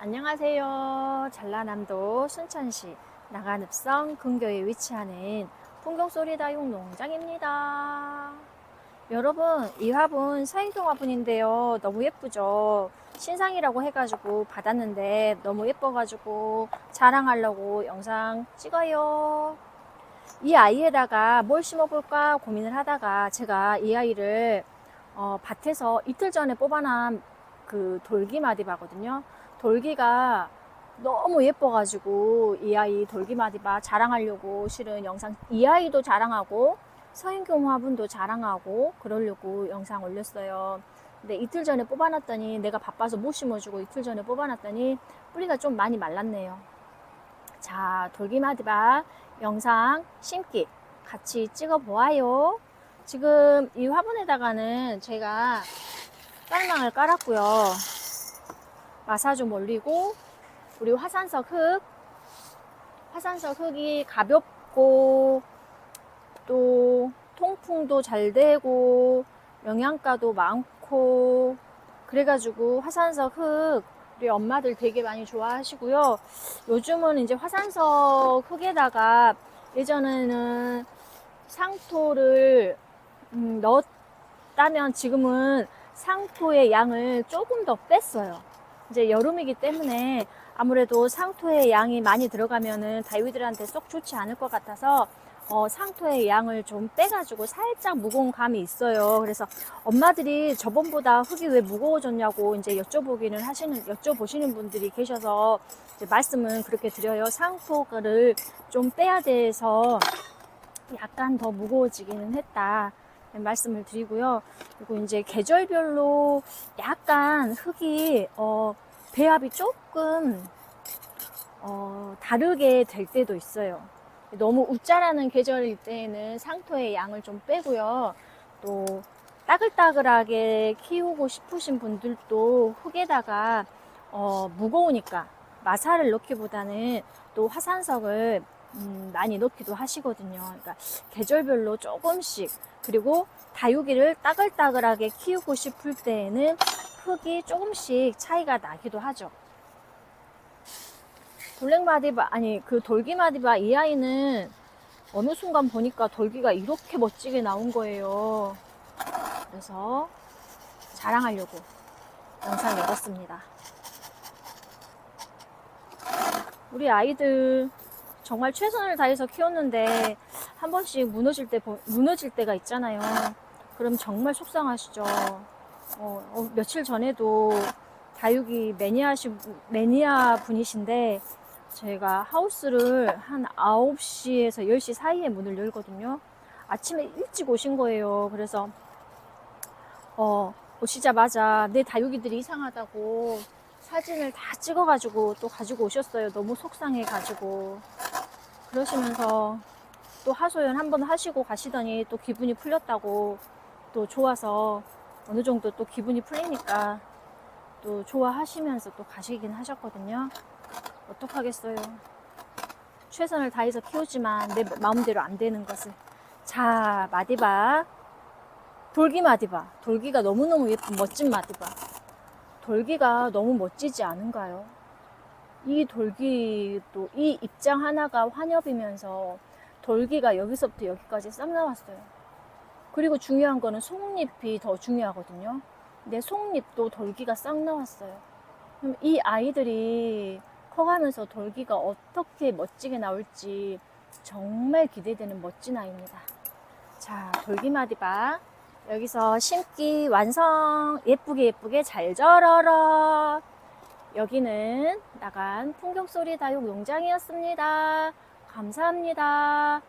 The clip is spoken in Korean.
안녕하세요. 전라남도 순천시 나간읍성 근교에 위치하는 풍경소리다육 농장입니다. 여러분, 이 화분 서인종 화분인데요. 너무 예쁘죠? 신상이라고 해가지고 받았는데 너무 예뻐가지고 자랑하려고 영상 찍어요. 이 아이에다가 뭘 심어볼까 고민을 하다가 제가 이 아이를 어, 밭에서 이틀 전에 뽑아난 그 돌기마디바거든요. 돌기가 너무 예뻐가지고 이 아이 돌기마디바 자랑하려고 실은 영상 이 아이도 자랑하고 서인경 화분도 자랑하고 그러려고 영상 올렸어요. 근데 이틀 전에 뽑아놨더니 내가 바빠서 못 심어주고 이틀 전에 뽑아놨더니 뿌리가 좀 많이 말랐네요. 자 돌기마디바 영상 심기 같이 찍어 보아요. 지금 이 화분에다가는 제가 깔망을 깔았고요. 마사 좀 올리고 우리 화산석 흙 화산석 흙이 가볍고 또 통풍도 잘 되고 영양가도 많고 그래가지고 화산석 흙 우리 엄마들 되게 많이 좋아하시고요. 요즘은 이제 화산석 흙에다가 예전에는 상토를 음, 넣었다면 지금은 상토의 양을 조금 더 뺐어요. 이제 여름이기 때문에 아무래도 상토의 양이 많이 들어가면은 다육이들한테 쏙 좋지 않을 것 같아서 어, 상토의 양을 좀 빼가지고 살짝 무거운 감이 있어요. 그래서 엄마들이 저번보다 흙이 왜 무거워졌냐고 이제 여쭤보기는 하시는, 여쭤보시는 분들이 계셔서 말씀은 그렇게 드려요. 상토를 좀 빼야 돼서 약간 더 무거워지기는 했다. 말씀을 드리고요. 그리고 이제 계절별로 약간 흙이 어, 배합이 조금 어, 다르게 될 때도 있어요. 너무 웃자라는 계절일 때에는 상토의 양을 좀 빼고요. 또 따글따글하게 키우고 싶으신 분들도 흙에다가 어, 무거우니까 마사를 넣기보다는 또 화산석을 음, 많이 넣기도 하시거든요. 그러니까 계절별로 조금씩 그리고 다육이를 따글따글하게 키우고 싶을 때에는 흙이 조금씩 차이가 나기도 하죠. 돌랭마디바 아니 그 돌기마디바 이 아이는 어느 순간 보니까 돌기가 이렇게 멋지게 나온 거예요. 그래서 자랑하려고 영상 읽었습니다. 우리 아이들 정말 최선을 다해서 키웠는데 한 번씩 무너질 때 보- 무너질 때가 있잖아요. 그럼 정말 속상하시죠. 어, 어, 며칠 전에도 다육이 매니아신 매니아 분이신데 제가 하우스를 한 9시에서 10시 사이에 문을 열거든요. 아침에 일찍 오신 거예요. 그래서 어, 오시자마자 내 다육이들이 이상하다고 사진을 다 찍어가지고 또 가지고 오셨어요. 너무 속상해가지고. 그러시면서 또 하소연 한 번 하시고 가시더니 또 기분이 풀렸다고 또 좋아서 어느 정도 또 기분이 풀리니까 또 좋아하시면서 또 가시긴 하셨거든요. 어떡하겠어요. 최선을 다해서 키우지만 내 마음대로 안 되는 것을. 자, 마디바. 돌기 마디바. 돌기가 너무너무 예쁜 멋진 마디바. 돌기가 너무 멋지지 않은가요? 이 돌기도 이 입장 하나가 환엽이면서 돌기가 여기서부터 여기까지 싹 나왔어요. 그리고 중요한 거는 속잎이 더 중요하거든요. 내 속잎도 돌기가 싹 나왔어요. 그럼 이 아이들이 커가면서 돌기가 어떻게 멋지게 나올지 정말 기대되는 멋진 아이입니다. 자, 돌기마디바. 여기서 심기 완성 예쁘게 예쁘게 잘 절어라. 여기는 나간 풍경소리 다육 농장이었습니다. 감사합니다.